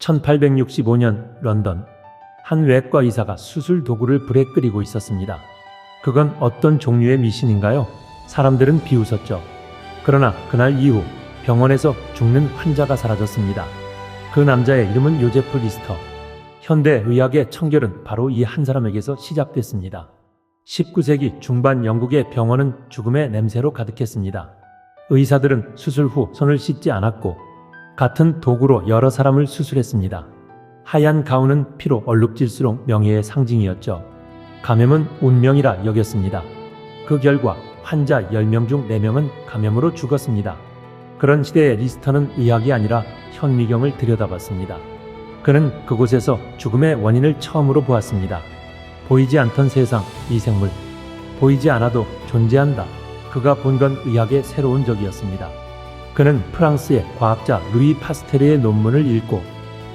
1865년 런던 한 외과 의사가 수술 도구를 불에 끓이고 있었습니다. 그건 어떤 종류의 미신인가요? 사람들은 비웃었죠. 그러나 그날 이후 병원에서 죽는 환자가 사라졌습니다. 그 남자의 이름은 요제프 리스터. 현대 의학의 청결은 바로 이 한 사람에게서 시작됐습니다. 19세기 중반 영국의 병원은 죽음의 냄새로 가득했습니다. 의사들은 수술 후 손을 씻지 않았고 같은 도구로 여러 사람을 수술했습니다. 하얀 가운은 피로 얼룩질수록 명예의 상징이었죠. 감염은 운명이라 여겼습니다. 그 결과 환자 10명 중 4명은 감염으로 죽었습니다. 그런 시대에 리스터는 의학이 아니라 현미경을 들여다봤습니다. 그는 그곳에서 죽음의 원인을 처음으로 보았습니다. 보이지 않던 세상, 이 생물. 보이지 않아도 존재한다. 그가 본 건 의학의 새로운 적이었습니다. 그는 프랑스의 과학자 루이 파스테르의 논문을 읽고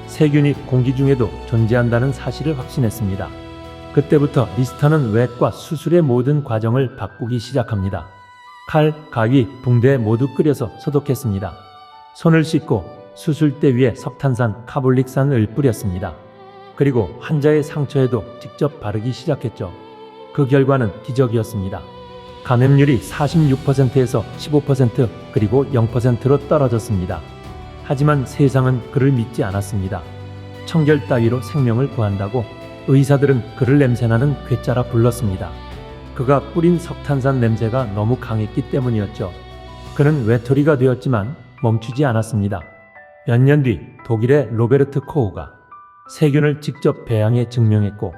세균이 공기 중에도 존재한다는 사실을 확신했습니다. 그때부터 리스터는 외과 수술의 모든 과정을 바꾸기 시작합니다. 칼, 가위, 붕대 모두 끓여서 소독했습니다. 손을 씻고 수술대 위에 석탄산, 카볼릭산을 뿌렸습니다. 그리고 환자의 상처에도 직접 바르기 시작했죠. 그 결과는 기적이었습니다. 감염률이 46%에서 15% 그리고 0%로 떨어졌습니다. 하지만 세상은 그를 믿지 않았습니다. 청결 따위로 생명을 구한다고 의사들은 그를 냄새나는 괴짜라 불렀습니다. 그가 뿌린 석탄산 냄새가 너무 강했기 때문이었죠. 그는 외톨이가 되었지만 멈추지 않았습니다. 몇 년 뒤 독일의 로베르트 코우가 세균을 직접 배양해 증명했고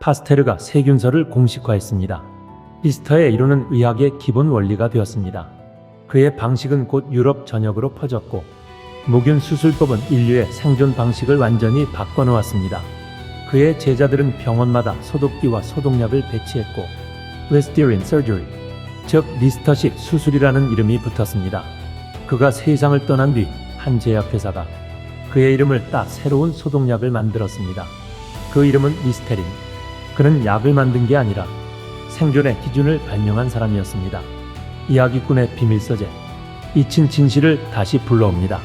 파스테르가 세균설을 공식화했습니다. 리스터의 이론은 의학의 기본 원리가 되었습니다. 그의 방식은 곧 유럽 전역으로 퍼졌고 무균 수술법은 인류의 생존 방식을 완전히 바꿔놓았습니다. 그의 제자들은 병원마다 소독기와 소독약을 배치했고 웨스티린 서저리, 즉 리스터식 수술이라는 이름이 붙었습니다. 그가 세상을 떠난 뒤 한 제약회사가 그의 이름을 따 새로운 소독약을 만들었습니다. 그 이름은 리스테린. 그는 약을 만든 게 아니라 생존의 기준을 발명한 사람이었습니다. 이야기꾼의 비밀 서재. 잊힌 진실을 다시 불러옵니다.